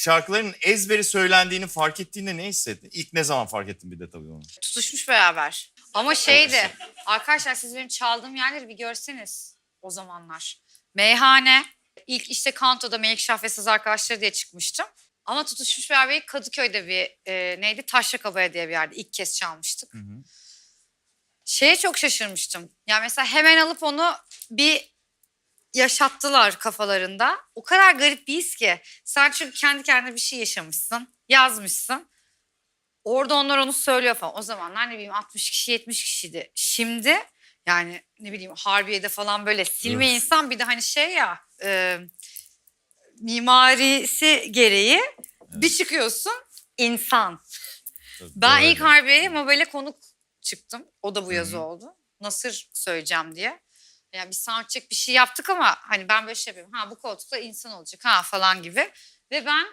şarkıların ezberi söylendiğini fark ettiğinde ne hissettin? İlk ne zaman fark ettin bir de tabii onu. Tutuşmuş beraber. Ama şeydi. Arkadaşlar siz benim çaldığım yerleri bir görseniz o zamanlar. Meyhane. ilk işte Kanto'da Melikşah ve Saz arkadaşları diye çıkmıştım. Ama tutuşmuş beraber Kadıköy'de bir e, neydi? Taşrakabaya diye bir yerde ilk kez çalmıştık. Hı hı. Şeye çok şaşırmıştım. Ya mesela hemen alıp onu bir yaşattılar kafalarında. O kadar garip bir his ki. Sen çünkü kendi kendine bir şey yaşamışsın, yazmışsın. Orada onlar onu söylüyor falan. O zamanlar ne bileyim 60 kişi 70 kişiydi. Şimdi yani ne bileyim Harbiye'de falan böyle silme Evet. insan bir de hani şey ya e, mimarisi gereği bir çıkıyorsun insan. Tabii, Ben ilk Harbiye'ye Mabel'e konuk çıktım. O da bu yazı hı. oldu. Nasır söyleyeceğim diye. Yani bir soundcheck bir şey yaptık ama hani ben böyle şey yapıyorum. Ha bu koltukta insan olacak ha falan gibi. Ve ben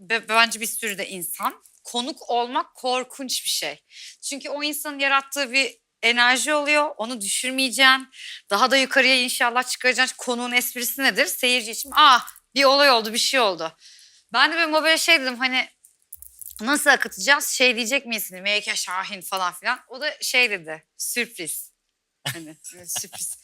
ve bence bir sürü de insan. Konuk olmak korkunç bir şey. Çünkü o insanın yarattığı bir enerji oluyor. Onu düşürmeyeceksin. Daha da yukarıya inşallah çıkaracaksın. Konuğun esprisi nedir? Seyirci için ah bir olay oldu bir şey oldu. Ben de böyle böyle şey dedim hani nasıl akıtacağız? Şey diyecek? Hani Melike Şahin falan filan. O da şey dedi sürpriz. Hani böyle sürpriz.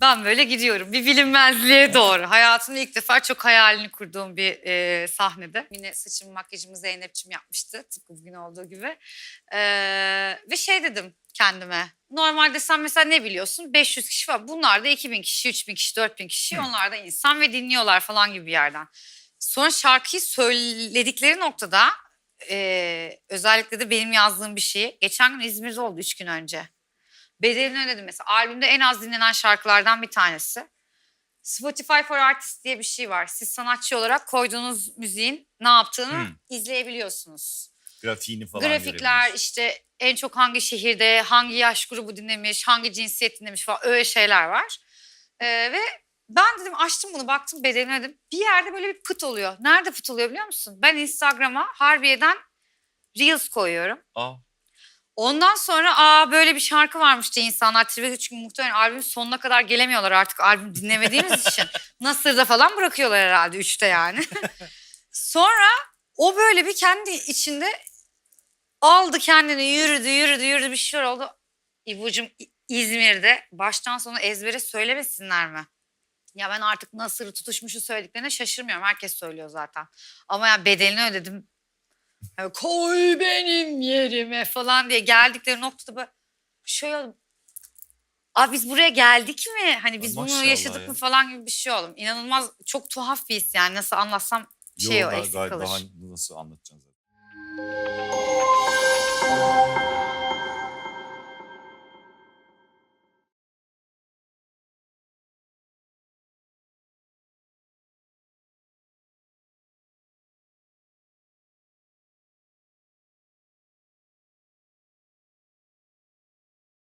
Ben böyle gidiyorum bir bilinmezliğe doğru. Hayatımda ilk defa çok hayalini kurduğum bir e, sahnede. Yine saçımı makyajımı Zeynep'ciğim yapmıştı tıpkı bugün olduğu gibi. E, ve şey dedim kendime. Normalde sen mesela ne biliyorsun? 500 kişi var. Bunlar da 2000 kişi, 3000 kişi, 4000 kişi. Onlar da insan ve dinliyorlar falan gibi bir yerden. Sonra şarkıyı söyledikleri noktada e, özellikle de benim yazdığım bir şeyi. Geçen gün İzmir'de oldu 3 gün önce. Bedelini ödedim mesela. Albümde en az dinlenen şarkılardan bir tanesi. Spotify for Artists diye bir şey var. Siz sanatçı olarak koyduğunuz müziğin ne yaptığını Hmm. izleyebiliyorsunuz. Grafiğini falan Grafikler işte en çok hangi şehirde, hangi yaş grubu dinlemiş, hangi cinsiyet dinlemiş falan öyle şeyler var. Ee, ve ben dedim açtım bunu baktım bedelini ödedim. Bir yerde böyle bir pıt oluyor. Nerede pıt oluyor biliyor musun? Ben Instagram'a Harbiye'den Reels koyuyorum. Aa, Ondan sonra aa böyle bir şarkı varmış diye insanlar Twitter çünkü muhtemelen albümün sonuna kadar gelemiyorlar artık albüm dinlemediğimiz için. Nasır'da falan bırakıyorlar herhalde üçte yani. sonra o böyle bir kendi içinde aldı kendini yürüdü yürüdü yürüdü bir şeyler oldu. İbucum İzmir'de baştan sona ezbere söylemesinler mi? Ya ben artık Nasır'ı tutuşmuşu söylediklerine şaşırmıyorum. Herkes söylüyor zaten. Ama ya bedelini ödedim. Koy benim yerime falan diye geldikleri noktada böyle şöyle. Abi biz buraya geldik mi? Hani biz bunu Maşallah yaşadık ya. mı falan gibi bir şey oldum. İnanılmaz çok tuhaf bir his yani nasıl anlatsam şey yo, o eksik kalır. daha nasıl anlatacaksın zaten.